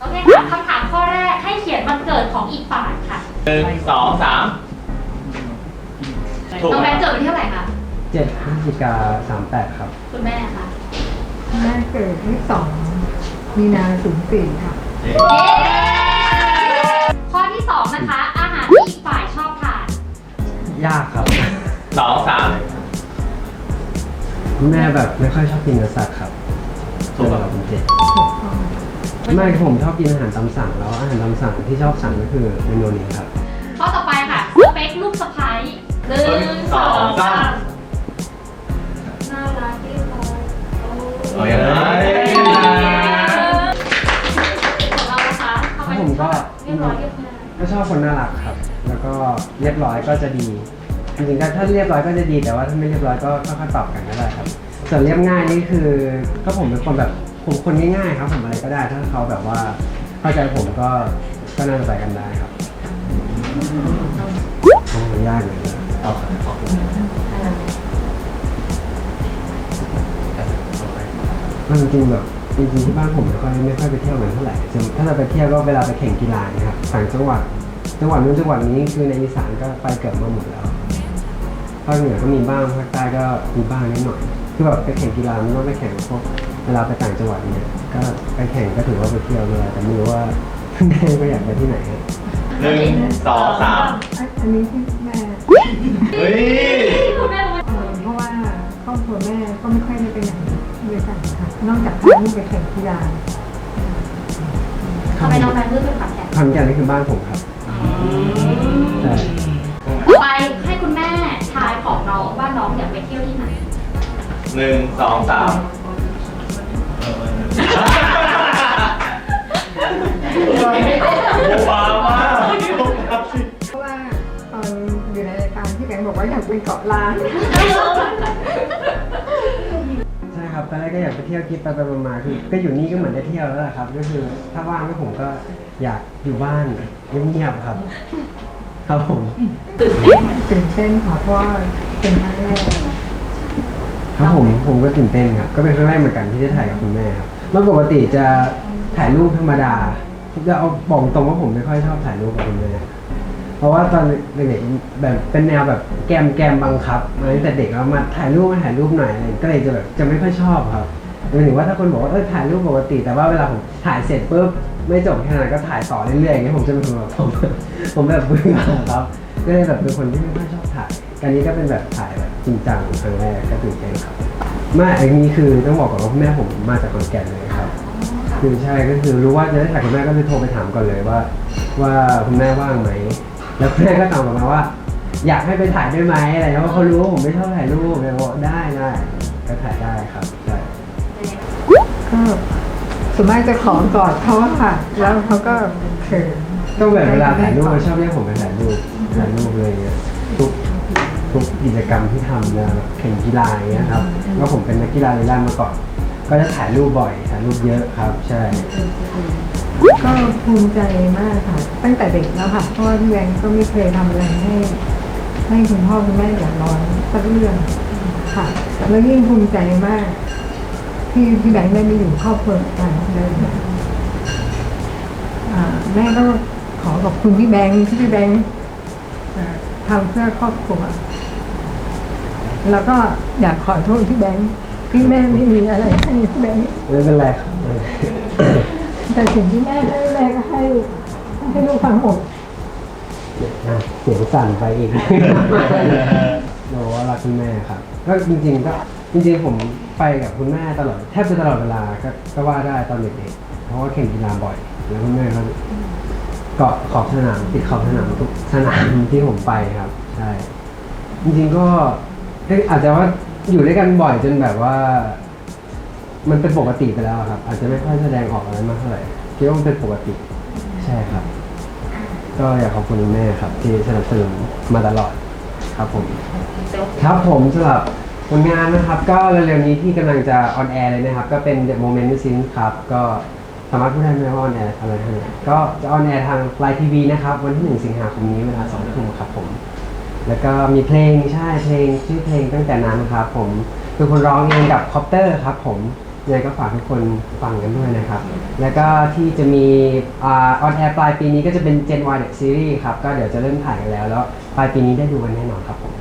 โอเคค่ะคำถามข้อแรกให้เขียนวันเกิดของอีกฝ่ายค่ะหนึ่งสองสามถูกน้องไหมแบงค์เกิดวันที่เท่าไหร่คะเจ็ดพฤศจิกาสามแปดครับ คุณแม่คะแม่เกิดที่สองมีนาศูนย์สี่ค่ะ เย้ข้อที่สองนะคะ อาหารที่อีกฝ่ายชอบทานยากครับ สองสามแม่แบบไม่ค่อยชอบกินเนื้อสัตว์ครับถูกไหมผมเจ็ด ไม่ผมชอบกินอาหารตามสั่งแล้วอาหารตามสั่งที่ชอบสั่งก็คือเมนูนี้ครับข้อต่อไปค่ะสเปคลูกสะพ้ายหนึ่งสองสามน่ารักที่ร้อยโอ้เอาอย่างไรของเรานะคะทำไมถึงชอบเรียบร้อยเรียบง่ายก็ชอบคนน่ารักครับ แล้วก็เรียบร้อยก็จะดีจริงๆก็ถ้าเรียบร้อยก็จะดีแต่ว่าถ้าไม่เรียบร้อยก็ค่อยๆปรับกันก็ได้ครับส่วนเรียบง่ายนี่คือก็ผมเป็นคนแบบ ผมคนง่ายๆครับผมอะไรก็ได้ ถ้าเขาแบบว่าเข้าใจผมก็ก็น่าจะไปกันได้ครับโอ้มันยากเลยนะเอาขอบคุณมันจริงๆแบบจริงๆที่บ้านผมไม่ค่อยไม่ค่อยไปเที่ยวกันเท่าไหร่ถ้าเราไปเที่ยวก็เวลาไปแข่งกีฬาเนะครับต่างจังหวัดจังหวัดนู้นจังหวัดนี้คือในอีสานก็ไปเกือบมาหมดแล้วภาคเหนือก็มีบ้างภาคใต้ก็มีบ้างนิดหน่อย คือแบบไปแข่งกีฬามันต้องไปแข่งพวก เวลาไปต่างจังหวัดเนี่ยก็ไปแข่งก็ถือว่าไปเที่ยวเลยแต่ไม่รู้ว่าแม่ก็อยากไปที่ไหนฮะหนึ่งสองสามอันนี้ที่แม่เฮ้ยคุณแม่รู้ไหมเอ่อเพราะว่าครอบครัวแม่ก็ไม่ค่อยได้ไปไหนด้วยกันค่ะนอกจากพาลูกไปแข่งกีฬาทำไมน้องแบงค์เลือกเป็นขอนแก่นขอนแก่นนี่คือบ้านผมครับใช่ต่อไปให้คุณแม่ทายของน้องว่าน้องอยากไปเที่ยวที่ไหนหนึ่งสองสาม ค์บอกว่าอยกไปเกาะล้าน ใช่ครับตอนแรกก็อยากไปเที่ยวคิดไปไปมาๆคือก็อยู่นี่ก็เหมือนได้เที่ยวแล้วแหละครับ ก็คือถ้าว่างก็ผมก็อยากอยู่บ้านเงียบๆครับ ครับผมตื่นเต้นค่ะเพราะว่าเป็นครั้งแรกครับผมผมก็ตื่นเต้นครับก็เป็นครั้งแรกเหมือนกันที่ได้ถ่ายกับคุณแม่ครับเมื่อปกติจะถ่ายรูปธรรมดาจะเอาบอกตรงว่าผมไม่ค่อยชอบถ่ายรูปกับคุณแม่ เพราะว่าตอนเด็กๆแบบเป็นแนวแบบแกมแกมบังคับมาตั้งแต่เด็กแล้วมาถ่ายรูปมาถ่ายรูปหน่อยอะไรก็เลยจะแบบจะไม่ค่อยชอบครับหมายถึงว่าถ้าคนบอกว่าเออถ่ายรูปปกติ แต่ว่าเวลาผมถ่ายเสร็จปุ๊บไม่จบแค่นั้นก็ถ่ายต่อเรื่อยๆอย่างเงี้ยผมจะเป็นคนแบบผมผมแบบเบื่อครับก็เลยแบบเป็นคนที่ไม่ค่อยชอบถ่ายการนี้ก็เป็นแบบถ่ายแบบจริงจังครั้งแรกก็ตื่นเต้นครับไม่อันนี้คือต้องบอกก่อนว่าคุณแม่ผมมาจากขอนแก่นเลยครับคือใช่ก็คือรู้ว่าจะได้ถ่ายคุณแม่ก็เลยโทรไปถามก่อนเลยว่า ว่าคุณแม่ว่างไหม แล้วคุณแม่ก็ตอบกลับมาว่า อยากให้ไปถ่ายด้วยไหมอะไรเพราะเขารู้ว่าผมไม่ชอบถ่ายรูปเลยบอกได้ได้ก็ถ่ายได้ครับใช่ก็ส่วนมากจะขอกอดเขาอะค่ะ แล้วเขาก็เขินต้องแบบเวลาถ่ายรูปมันชอบเรียกผมไปถ่ายรูปถ่ายรูปเลยางเงี้ยทุกทุกกิจกรรมที่ทำนะแบบแข่งกีฬาอย่างเงี้ยครับก็ผมเป็นนักกีฬาเรือล่ามาก่อน ก็จะถ่ายรูปบ่อยถ่ายรูปเยอะครับ ใช่ ก็ภูมิใจมากค่ะ ตั้งแต่เด็กแล้วค่ะเพราะว่าพี่แบงก์ก็ไม่เคยทำอะไรให้ ให้คุณพ่อคุณแม่เดือดร้อนสักเรื่องค่ะ แล้วยิ่งภูมิใจมาก ที่พี่แบงค์ได้มาอยู่ครอบครัวกันเลยแม่ก็ขอขอบคุณพี่แบงค์ที่พี่แบงค์ทำเพื่อครอบครัว แล้วก็อยากขอโทษพี่แบงค์ที่แม่ไม่มีอะไรให้พี่แบงค์ไม่เป็นไรครับ แต่สิ่งที่แม่ให้แม่ก็ให้ให้ลูกฟังหมดอะเสียงสั่นไปอีกเราว่ารักคุณแม่ครับ ก็จริงๆก็จริงๆผมไปกับคุณแม่ตลอดแทบจะตลอดเวลาก็ก็ว่าได้ตอนเด็กๆเพราะว่าแข่งกีฬาบ่อย แล้วคุณแม่ก็เกาะขอบสนามติดขอบสนามทุกสนามที่ผมไปครับใช่จริงๆก็เอ้ยอาจจะว่าอยู่ด้วยกันบ่อยจนแบบว่า มันเป็นปกติไปแล้วอะครับ อาจจะไม่ค่อยแสดงออกอะไรมากเท่าไหร่คิดว่ามันเป็นปกติใช่ครับ ก็อยากขอบคุณคุณแม่ครับ ที่สนับสนุนมาตลอดครับผม ครับผมสำหรับผลงานนะครับ ก็เร็วๆนี้ที่กำลังจะออนแอร์เลยนะครับ ก็เป็น The Moment s i n ครับ ก็สามารถพูดได้ไหมว่าออนแอร์อะไรทางไหนก็จะออนแอร์ทางไลน์ทีวีนะครับ วันที่ 1 สิงหาคมนี้เวลา2ทุ่มครับผม แล้วก็มีเพลงใช่เพลงชื่อเพลงตั้งแต่นั้นครับผมคือคนร้องเองกับคอปเตอร์ครับผม ยังไงก็ฝากทุกคนฟังกันด้วยนะครับ แล้วก็ที่จะมีออนแอร์ปลายปีนี้ก็จะเป็น Gen Y The Series ครับ ก็เดี๋ยวจะเริ่มถ่ายกันแล้ว แล้วปลายปีนี้ได้ดูกันแน่นอนครับผม